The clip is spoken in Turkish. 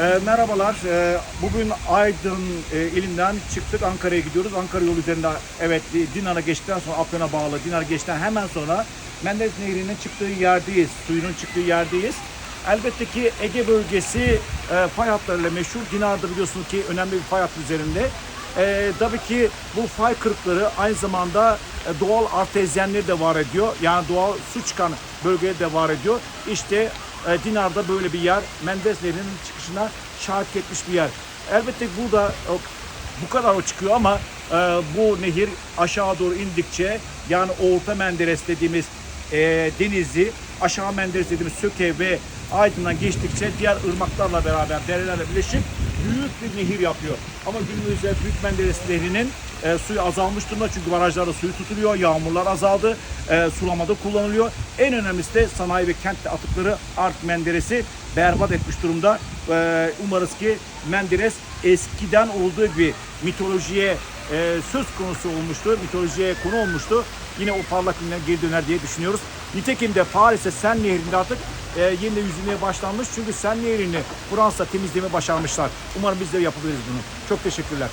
Ee, merhabalar. Ee, bugün Aydın e, ilinden çıktık Ankara'ya gidiyoruz. Ankara yolu üzerinde evet Dinar'a geçtikten sonra Afyon'a bağlı Dinar geçtikten hemen sonra Menderes Nehri'nin çıktığı yerdeyiz. Suyunun çıktığı yerdeyiz. Elbette ki Ege bölgesi e, fay hatlarıyla meşhur. Dinar'da biliyorsunuz ki önemli bir fay hattı üzerinde. E, tabii ki bu fay kırıkları aynı zamanda e, doğal artezyenleri de var ediyor. Yani doğal su çıkan bölgeye de var ediyor. İşte e, Dinar'da böyle bir yer. Nehri'nin çıkışına şahit etmiş bir yer. Elbette burada e, bu kadar o çıkıyor ama e, bu nehir aşağı doğru indikçe yani Orta Menderes dediğimiz e, denizi aşağı Menderes dediğimiz Söke ve Aydın'dan geçtikçe diğer ırmaklarla beraber derelerle birleşip büyük bir nehir yapıyor. Ama günümüzde Büyük Menderes Nehri'nin e, suyu azalmış durumda çünkü barajlarda suyu tutuluyor, yağmurlar azaldı, e, sulamada kullanılıyor. En önemlisi de sanayi ve kentte atıkları artık Menderes'i berbat etmiş durumda. E, umarız ki Menderes eskiden olduğu gibi mitolojiye e, söz konusu olmuştu, mitolojiye konu olmuştu. Yine o parlak günler geri döner diye düşünüyoruz. Nitekim de Paris'te Sen Nehri'nde artık e, yeniden yüzülmeye başlanmış. Çünkü Sen Nehri'ni Fransa temizleme başarmışlar. Umarım biz de yapabiliriz bunu. Çok teşekkürler.